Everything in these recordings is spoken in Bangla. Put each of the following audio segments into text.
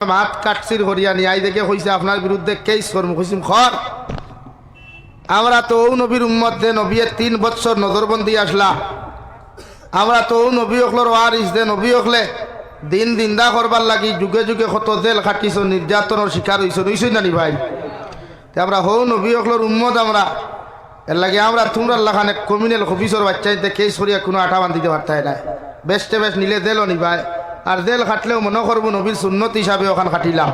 মাত কাটছির হরিয়ানি, আই দেখে কইছে আপনার বিরুদ্ধে কেস করব কইছিম খর। আমরা তো ও নবীর উম্মত দে নবীর তিন বছর নজরবন্দি আসলা। আমরা তো ও নবী অখলর ওয়ারিস দে নবী অখলে দিন দিনদা করবার লাগি, যুগে যুগে কত জেল খাটিছ, নির্যাতনের শিকার হইছ, হইছই নানি ভাই? তে আমরা হৌ নবী অখলর উম্মত আমরা। এর লাগে আমরা তোমরা লাখানে কমিনেল অফিসর বাচ্চাইতে কেস করিয়া কোনো আঠা বান্ধিতে পারতাই না বেস্টে বেশ নিলে জেলও নিবাই আর জেল খাটলেও মনে করব নবীর সুন্নত হিসাবে ওখান খাটিলাম।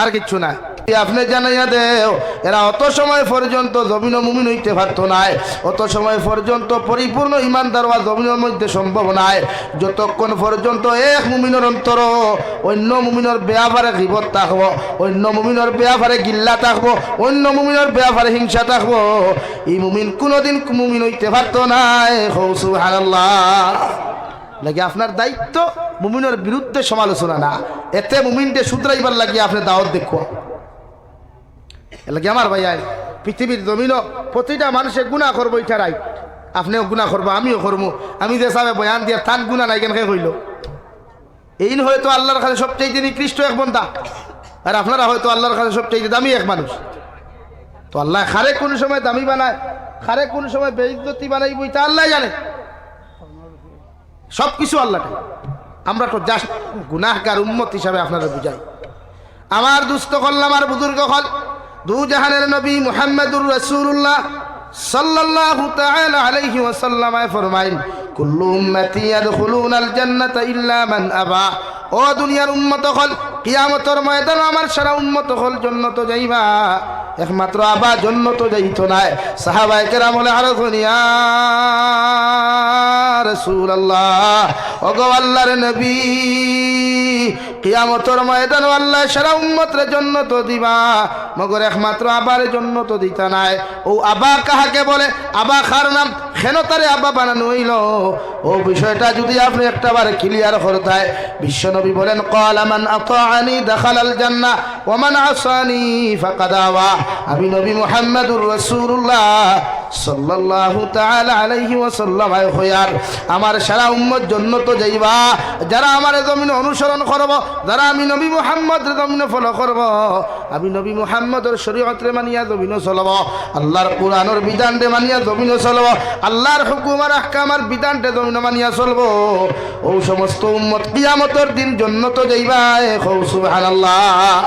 আর কিচ্ছু নাই। আপনি জানাইয়া দেও, এরা অত সময় পর্যন্ত জমিন মুমিন হইতে পারতো নাই। অত সময় পর্যন্ত পরিপূর্ণ ইমানদার হওয়া জমিনের মধ্যে সম্ভব নাই। যতক্ষণ পর্যন্ত এক মুমিনের অন্তর অন্য মুমিনের বেয়াফারে গিবত থাকব, অন্য মুমিনের বেয়াফারে গিল্লা থাকব, অন্য মুমিনের বেয়াফারে হিংসা থাকব, এই মুমিন কোনোদিন মুমিন হইতে পারতো নাই। হৌসু লাগে আপনার দায়িত্ব মুমিনের বিরুদ্ধে সমালোচনা না। এতে মুমিনকে শুধরাইবার লাগিয়ে আপনি দাওয়াত দেখো লাগে আমার ভাই আয়, পৃথিবীর জমিন প্রতিটা মানুষে গুণা করব এটা রাই আপনিও গুণা করব, আমিও করব। আমি যে সাবে বয়ান দিয়ে থান গুণা নাই কেন হইল? এই হয়তো আল্লাহর কাছে সবচেয়ে নিকৃষ্ট এক বন্ধা আর আপনারা হয়তো আল্লাহর কাছে সবচেয়ে দামি এক মানুষ। তো আল্লাহ খারে কোন সময় দামি বানায়, খারে কোন সময় বেইজ্জতি বানাই বইটা আল্লাহ জানে। সব কিছু। আল্লাহ আমরা তো জাস্ট গুনাহগার উন্মত হিসাবে আপনারা বুঝাই। আমার দুস্থ কল্লা আমার বুজুর্গ হল দু জাহানের নবী মুহাম্মদুর রসুল্লাহ সাল্লাল্লাহু তাআলা আলাইহি ওয়াসাল্লাম ফরমাইন, কুল্লু উম্মতি ইয়াদখুলুনাল জান্নাতা ইল্লা মান আবা। ও দুনিয়ার উম্মত হল কিয়ামতের ময়দান আমার সারা উন্নত হল জন্য তো যাইবা। একমাত্র আবা তো যাইত নাই। সাহাবাই কেরাম হলে আরও রসুল আল্লাহ অগো আল্লাহর নবী কিয়ামতর ময়দান আল্লাহ সারা উম্মতের জন্য তো দিবা, মগর একমাত্র আবার জন্য তো দিতা নাই। ও আবা কাহাকে বলে? আবা খার নাম? কেন তারে আবা বানানো হইল? ও বিষয়টা যদি আপনি একটা বার ক্লিয়ার করতায়, বিশ্বনবী বলেন কল আমান আতাআনি দাখালাল জান্নাহ, ওয়া মান আসানি ফাকাদ আওয়া। আমি নবী মুহাম্মদুর রাসূলুল্লাহ। সাল্লাল্লাহু তাআলা আলাইহি ওয়াসাল্লাম হইয়ার আমার সারা উম্মত জন্নত যাইবা। যারা আমার জমিন অনুসরণ করব, যারা আমি নবী মুহাম্মদ জমিন ফলো করব, আমি নবী মুহাম্মদর শরীয়তরে মানিয়া জমিন চলব, আল্লাহর কোরআনের বিধানরে মানিয়া জমিন চলব, আল্লাহর হুকুমার আহকামার বিধানতে জমিন মানিয়া চলব। ও সমস্ত উম্মত কিয়ামতের দিন জন্নত যাইবা, এ সুবহানাল্লাহ।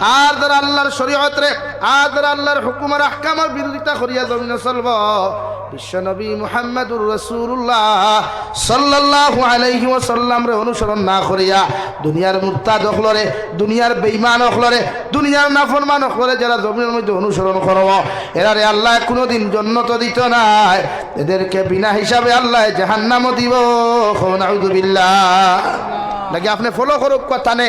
আর যারা আল্লাহর শরীয়তরে, আর যারা আল্লাহর হুকুমার আহকামার বিরোধিতা করিয়া জমিন চলব, বিশ্বনবী মুহাম্মদুর রাসূলুল্লাহ সাল্লাল্লাহু আলাইহি ওয়াসাল্লাম রে অনুসরণ না করিয়া, দুনিয়ার মুরতাদ অখলরে, দুনিয়ার বেঈমান অখলরে, দুনিয়ার নাফরমান অখলরে যারা জমিনের মধ্যে অনুসরণ করব এরারে আল্লাহ কোনোদিন জন্নত দিত নাই। এদেরকে বিনা হিসাবে আল্লাহ জাহান্নামও দিব। নাউযুবিল্লাহ লাগে আপনি ফলো করুক কথা নে?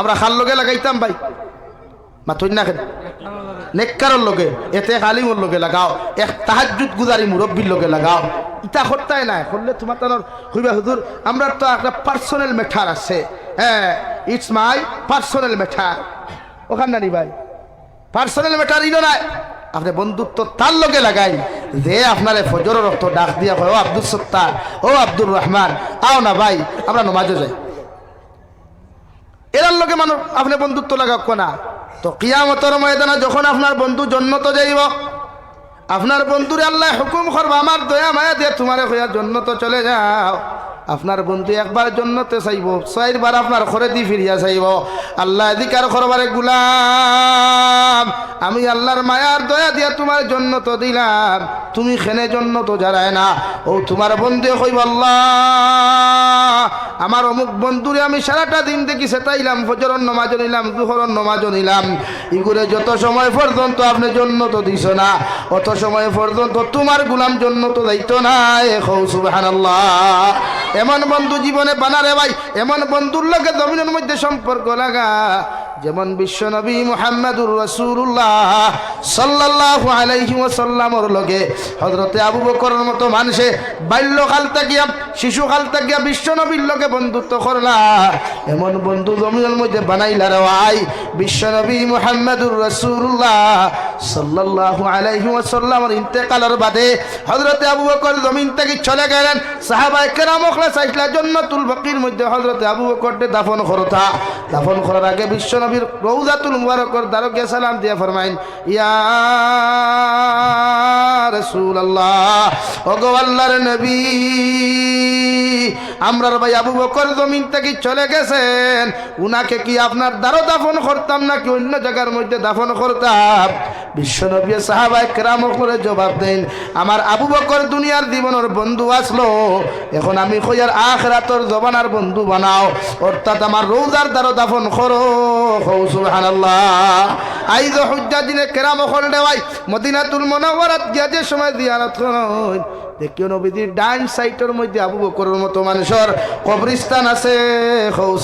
আমরা খার লগে লাগাইতাম ভাই। মাথুন না খেন নেককারর লগে, এতে কালিমর লগে লাগাও, এক তাহাজুদ গুজারি মুরব্বীর লগে লাগাও। ইটা করতাই নাই, করলে তোমার তানোর হইবা হুজুর, আমরা তো একটা পার্সোনাল মেঠার আছে। হ্যাঁ ইটস মাই পার্সোনাল মেঠার ওখান নানি ভাই পার্সোনাল মেটার ইনো নাই। আপনি বন্ধুত্ব তার লগে লাগাই, যে আপনার ফজর রক্ত ডাক দিয়া কয়, ও আব্দুল সত্তার, ও আব্দুর রহমান, আও না ভাই, আমরা নমাজে যাই। এরার লগে মানুষ আপনি বন্ধুত্ব লাগাক না। তো কিয়ামতর ময়দানে যখন আপনার বন্ধু জন্নত যাইব, আপনার বন্ধুরে আল্লাহ হুকুম করব, আমার দয়া মায়া দিয়ে তোমারে হইয়া জন্নত চলে যাও। আপনার বন্ধু একবার জন্নতে চাইব চাইবার আপনার ঘরে দি ফিরিয়া চাইব। আল্লাহ এদিকার করবারে গুলাম, আমি আল্লাহর মায়ার দয়া দিয়া তোমার জন্নত দিলাম। তুমি খেনে জন্নত যারায় না। ও তোমার বন্ধু কইব আল্লাহ। আমার অমুক বন্ধুরে আমি সারাটা দিন দেখি সেটাইলাম ফজরন নমাজ নিলাম দুহরন নমাজ নিলাম। ইগুরে যত সময় পর্যন্ত আপনি জন্য তো দিস না, অত সময় পর্যন্ত তোমার গুলাম জন্য তো দায়িত্ব না। এ খৌ সুবহানাল্লাহ। এমন বন্ধু জীবনে বানারে ভাই, এমন বন্ধুর লোকে জমিনের মধ্যে সম্পর্ক লাগা। যেমন বিশ্বনবী মুহাম্মদুর রসুল্লাহ সাল্লাল্লাহু আলাইহি ওয়াসাল্লামর লগে হযরতে আবু বকরের মতো মানুষে বাল্যকাল থাকিয়া শিশুকাল থাকিয়া বিশ্বনবীর লগে বন্ধুত্ব করলা। এমন বন্ধু জমিনের মধ্যে বানাইলা রে ভাই বিশ্বনবী মুহাম্মদুর রসুল্লাহ সাল্লাল্লাহু আলাইহি ওয়াসাল্লামর ইন্তেকালের বাদে হযরতে আবু বকর জমিন থেকে চলে গেলেন। সাহাবায়ে কেরাম চাইছিলা জান্নাতুল বাকির মধ্যে হযরতে আবু বকরকে দাফন করতা। দাফন করার আগে বিশ্বনবীর রৌজাতুল মুবারকর দ্বারকে সালাম দিয়া ফরমাইন ইয়া রাসূলুল্লাহ ওগো আল্লাহর নবী আমরার ভাই আবু বকর জমিন থেকে চলে গেছেন। উনাকে কি আপনার দ্বারো দাফন করতাম নাকি অন্য জায়গার মধ্যে দাফন করতাম? বিশ্বনবী সাহাবাই কেরাম করে জবাব দেন, আমার আবু বকর দুনিয়ার জীবনের বন্ধু আসলো। এখন আমি কইয়ার আখরাতর জবানার বন্ধু বানাও। অর্থাৎ আমার রোজার দ্বারো দাফন করো। সুবহানাল্লাহ। আইজ দিনে যে সময় দেখিও নবীজির ডান সাইটের মধ্যে আবু বকরের মতো মানুষের কবরিস্তান আছে।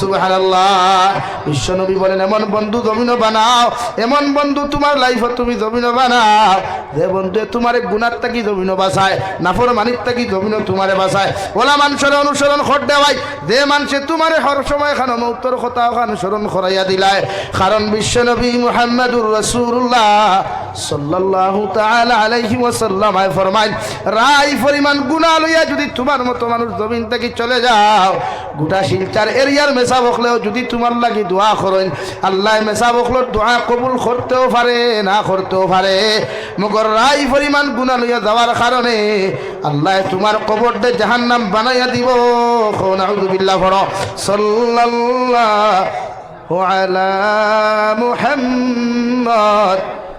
সুবহানাল্লাহ। বিশ্ব নবী বলেন, এমন বন্ধু জমিন বানাও, এমন বন্ধু তোমার লাইফে তুমি জমিন বানাও। যে বন্ধু তোমার গুণার তাকি জমিন বাসায় নাফর মানিক তাকি জমিন তোমারে বাসায় ওলা মানুষের অনুসরণ কর দেওয়াই, যে মানুষে তোমার হর সময় খান মৌতর কথা অনুসরণ করাইয়া দিলায়। কারণ বিশ্ব নবী মুহাম্মদুর রাসূলুল্লাহ। সাল্লাল্লাহু তাআলা আলাইহি ওয়াসাল্লাম আয় ফরমাইন রাই পরিমাণ গুণা লইয়া যদি তোমার মতো মানুষ জমিন থেকে চলে যাও, গোটা শিলচার এরিয়ার মেসা যদি তোমার লাগি দোয়া করেন, আল্লাহ মেসা বকলোর কবুল করতেও পারে, না করতেও পারে। মগর রাই পরিমাণ গুণা লইয়া যাওয়ার কারণে আল্লাহ তোমার কবরটা জাহান্নাম বানাইয়া দিব। নাউযুবিল্লাহ পড়ো, সাল্লাল্লাহু আলা মুহাম্মদ।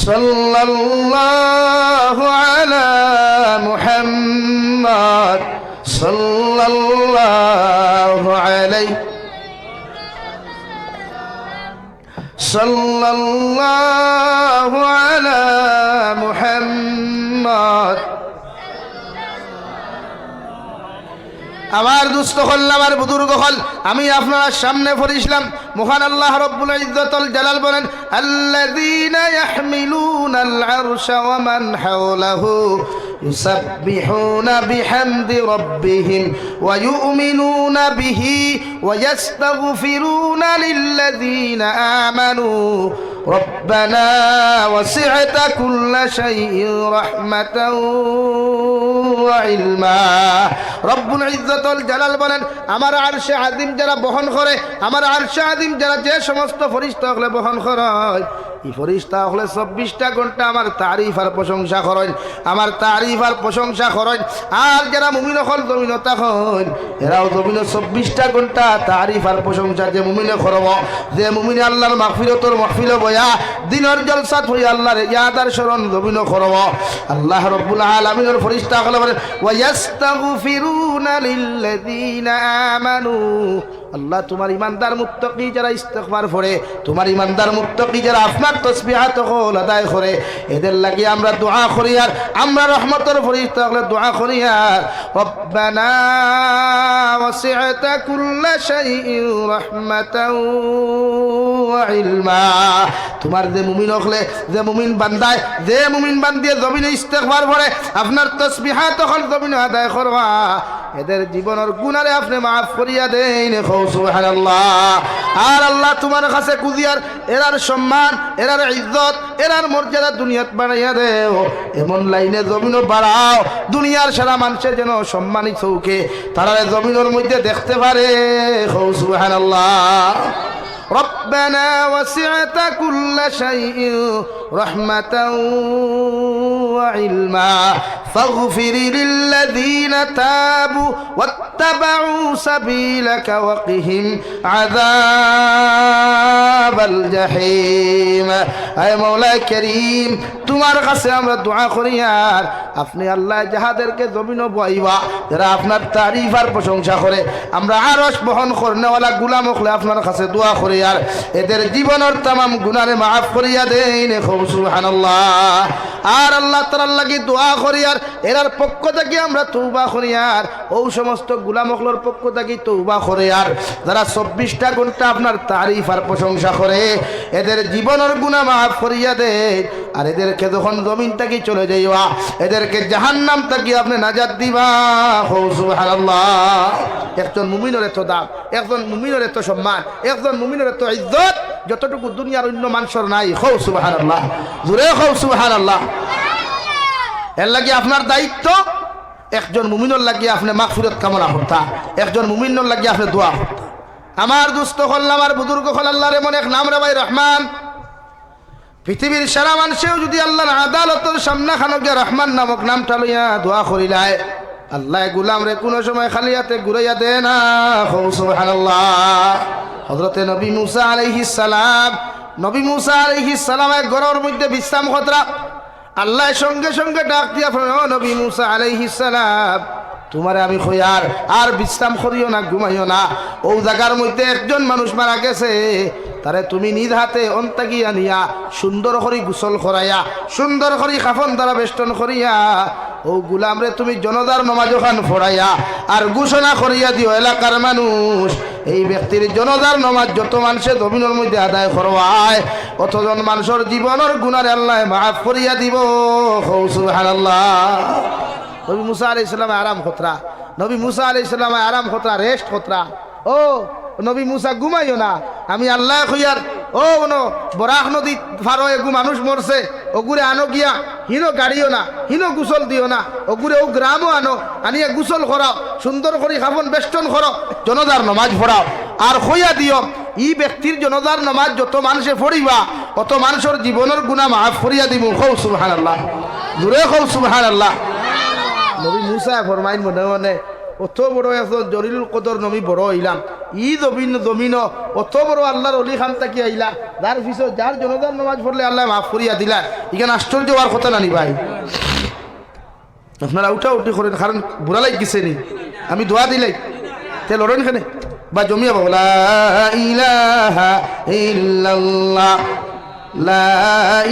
صلى الله على محمد صلى الله عليه صلى الله على محمد আমার দুস্থ হল আমার বুজুর্গ হল আমি আপনার সামনে পড়িছিলাম মহান আল্লাহ রব্বুল ইজ্জতুল জালাল বলেন আল্লাযীনা ইয়াহমিলুনাল আরশা ওয়া মান হাওলাহু يسبحون بحمد ربهم ويؤمنون به ويستغفرون للذين آمنوا ربنا وسعت كل شيء رحمة وعلما রব্বুল ইজ্জতুল জালাল বলেন আমার আরশে আদিম যারা বহন করে আমার আরশে আদিম যারা যে সমস্ত ফরিস্তা হলে বহন করে এই ফরিস্তা হলে চব্বিশটা ঘণ্টা আমার তারিফ আর প্রশংসা করেন, আমার তারিফ আর প্রশংসা করেন। আর যারা মুমিন হল জমিন তখন এরাও জমিন চব্বিশটা ঘণ্টা তারিফ আর প্রশংসা যে মুমিনে করব। যে মুমিনে আল্লাহর মাহফিলতর মাহফিল বয়া, দিনের জলসাত হই আল্লাহর ইয়াদার স্মরণ জমিন করব। আল্লাহ রব্বুল আলামিনের ফরিস্তা হলে বলেন, ওয়াস্তাগফিরুনা লিল্লাযীনা আমানু। আল্লাহ তোমার ইমানদার মুত্তকি যারা ইস্তেগফার করে, তোমার ইমানদার মুত্তকি যারা আপনার তসবিহাত হল আদায় করে, এদের লাগি আমরা দোয়া করি আর আমরা রহমতের ফরিস্তা হলে দোয়া করি আর। রব্বানা শাইইন রাহমাতাও ওয়া ইলমা। তোমার যে মুমিন হলে, যে মুমিন বান্দায়, যে মুমিন বান্দিয়ে জমিনে ইস্তেগফার করে আপনার তসবিহাত হল জমিনে আদায় করবা। এদের জীবনের গুণারে আপনি মাফ করিয়া দেন সুবহানাল্লাহ আর আল্লাহ তোমার কাছে কুদিয়ার এরার সম্মান এরার ইজ্জত এরার মর্যাদা দুনিয়াত বাড়াইয়া দেও এমন লাইনে জমিনও বাড়াও দুনিয়ার সারা মানুষের যেন সম্মানিত চৌকে তারা জমিনের মধ্যে দেখতে পারে সুবহানাল্লাহ ربنا وسعت كل شيء رحمة وعلما فاغفر للذين تابوا واتبعوا سبيلك وقهم عذاب الجحيم اي مولاي كريم তোমার কাছে আমরা দোয়া করি আর আপনি আল্লাহ যাহাদেরকে জমিন বইবা যারা আপনার তারিফ আর প্রশংসা করে আমরা আরস বহন করনেওয়ালা গুলাম হলে আপনার কাছে দোয়া করি আর এদের জীবনের তামাম গুনারে মাফ করিয়া দেন খুব সুবহানাল্লাহ আর আল্লাহ তাআলার লাগি দোয়া করি আর এরার পক্ষ থেকে আমরা তৌবা আর ও সমস্ত গুলাম হলর পক্ষ থেকে তৌবা আর যারা চব্বিশটা ঘণ্টা আপনার তারিফ আর প্রশংসা করে, এদের জীবনের গুণা মাফ করিয়া দেয় আর এদেরকে যখন জমিন থেকে চলে যাইবা, এদেরকে জাহান্নাম থেকে আপনি নাজাদ দিবা। একজন মুমিনের এত দাম, একজন মুমিনের এত সম্মান, একজন মুমিনের এত ইজ্জত যতটুকু দুনিয়ার অন্য মানুষের নাই হো সুবহানাল্লাহ জুড়ে হো সুবহানাল্লাহ। এর লাগি আপনার দায়িত্ব, একজন মুমিনের লাগি আপনি মাগফিরত কামনা করতা, একজন মুমিনের লাগি আপনি দোয়া করতা। আমার দুস্থ হল আমার বুজুর্গ হল আল্লাহর এমন এক নাম ভাই রহমান। পৃথিবীর সারা মানুষেও যদি আল্লাহর আদালতের সামনা খানকে রহমান নামক নামটা লইয়া দোয়া করিলায় আল্লাহ গুলাম রে কোনো সময় খালি হাতে ঘুরাইয়া দে না। হজরতে নবী মুসা আলাইহিস সালাম, নবী মুসা আলাইহিস সালাম এক ঘরের মধ্যে বিশ্রাম খতরা। আল্লাহ সঙ্গে সঙ্গে ডাক দিয়া নবী মুসা আলাইহিস সালাম, তোমারে আমি খয়ার আর বিশ্রাম করিও না, ঘুমাইও না। ও জায়গার মধ্যে একজন মানুষ মারা গেছে, তারে তুমি নিজ হাতে অন্তাগিয়া নিয়া, সুন্দর করি গোসল করাইয়া, সুন্দর করি কাফন দ্বারা বেষ্টন করিয়া ও গুলামরে, তুমি জনদার নমাজ খান ফড়াইয়া আর ঘোষণা করিয়া দিও, এলাকার মানুষ। এই ব্যক্তির জনদার নমাজ যত মানুষের জমিনের মধ্যে আদায় করবায় অতজন মানুষের জীবনের গুণারে আল্লাহ মাফ করিয়া দিব। হৌ, সুবহানাল্লাহ। নবী মুসা আলি ইসলামে আরাম খতরা। নবী মুসা আলি ইসলামে আরাম খতরা রেস্ট খতরা। ও, নবী মুসা ঘুমাইও না। আমি আল্লাহ খুইয়ার ও বনো বরাক নদী ফারো এগু মানুষ মরছে ওগুরে আনো গিয়া, হিনো গাড়িও না, হিনো গুসল দিও না ওগুরে ও গ্রামও আনো, আনিয়ে গুসল করাও সুন্দর করে খাবন বেষ্টন করো জনদার নমাজ পড়াও আর হইয়া দিও ই ব্যক্তির জনদার নমাজ যত মানুষে পড়িবা অত মানুষের জীবনের গুণা মাফ করিয়া দিব খৌ সুবহান আল্লাহ দূরে খৌ সুবহান আল্লাহ নবী মুসা ফরমাইন মনে মনে, অত বড় একজন জরিলুল কদর নবী বড় হইলাম ই জমিন জমিন অত বড় আল্লাহর অলি খান তাকি আইলা যার পিছত যার জনদার নমাজ পড়লে আল্লাহ মাফ করিয়া দিলা ইখানে আশ্চর্য হওয়ার কথা নানি ভাই আপনারা উঠা উঠি করেন কারণ বুড়া লাগ গেছে নি আমি দোয়া দিলাই তে লড়েন এখানে বা জমিয়া বাবু লা ইলাহা ইল্লাল্লাহ লা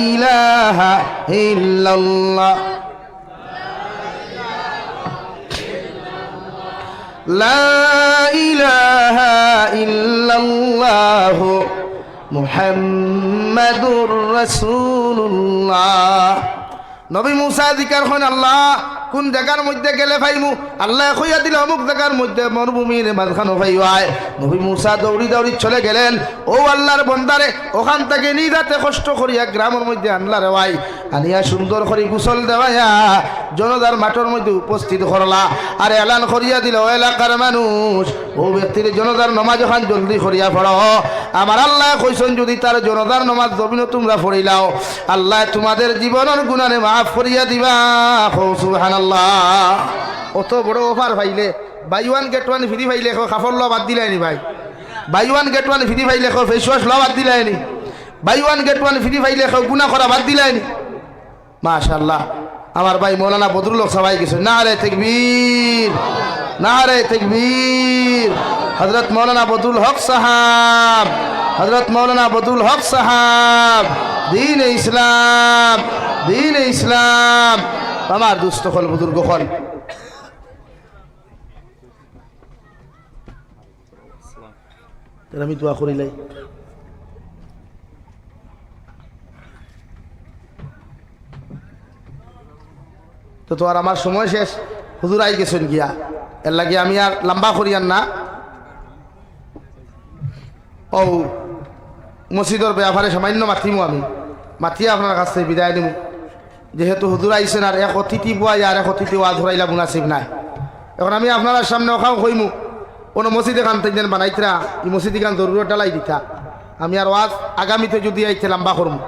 ইলাহা ইল্লাল্লাহ لا إله মুহাম্মাদুর রাসূলুল্লাহ। নবী মুসা দিকার হন, আল্লাহ, কোন জায়গার মধ্যে গেলে ভাইমু? আল্লাহ কইয়া দিলে, অমুক জায়গার মধ্যে মরুভূমির মাঝখানে ভাই হয় নবী মুসা দৌড়ি দৌড়ি চলে গেলেন। ও আল্লাহর বন্দারে, ওখান থেকে নিজাতে কষ্ট করিয়া গ্রামের মধ্যে আনলা রেওয়াই আনিয়া সুন্দর করি গুসল দেওয়াইয়া জনদার মাঠের মধ্যে উপস্থিত করলা। আর এলান করিয়া দিল এলাকার মানুষ ও ব্যক্তির জনদার নমাজ ওখান জলদি করিয়া পড়ো। আমার আল্লাহ কইসন, যদি তার জনদার নমাজ জমিন তোমরা পড়িলাও আল্লাহ তোমাদের জীবনের গুণানে মাফ করিয়া দিবা। সুবহানাল্লাহ। অত বড় offer ভাইলে, buy one get one free ভাইলে কাপড় ল বাদ দিলাই নি ভাই। Buy one get one free ভাইলে face wash ল বাদ দিলাই নি buy one get one free ভাইলে গুণা করা বাদ দিলাই নি মাশাল্লাহ আমার ভাই মৌলানা বদরুল সবাই গেছে। না রে তেকবীর। না রে তেকবীর। হজরত মৌলানা বদরুল হক সাহাব হজরত মৌলানা বদুল হক সাহাব দিন ইসলাম দিন ইসলাম। আমার দুস্থ হল বুজুর্গ হল আমি দোয়া করিলাই তো তো আর আমার সময় শেষ। হুজুর আই গেছেন গিয়া। এর লাগে আমি আর লম্বা করিয়ান না। ও মসজিদর ব্যাপারে সামান্য মাতিমু আমি। মাতিয়ে আপনার কাছ থেকে বিদায় দিমু। যেহেতু হুজুর আইসেন আর এক অতিথি যায় আর এক অতিথি ওয়া ধরাইলা মুনাসিব নাই। এখন আমি আপনার সামনে ওখাও কইমু। কোনো মসজিদে কান তেন বানাইতরা এই মসজিদ গান জরুরত ডালাই দিতা। আমি আর ওয়াজ আগামীতে যদি আইতে লম্বা করমু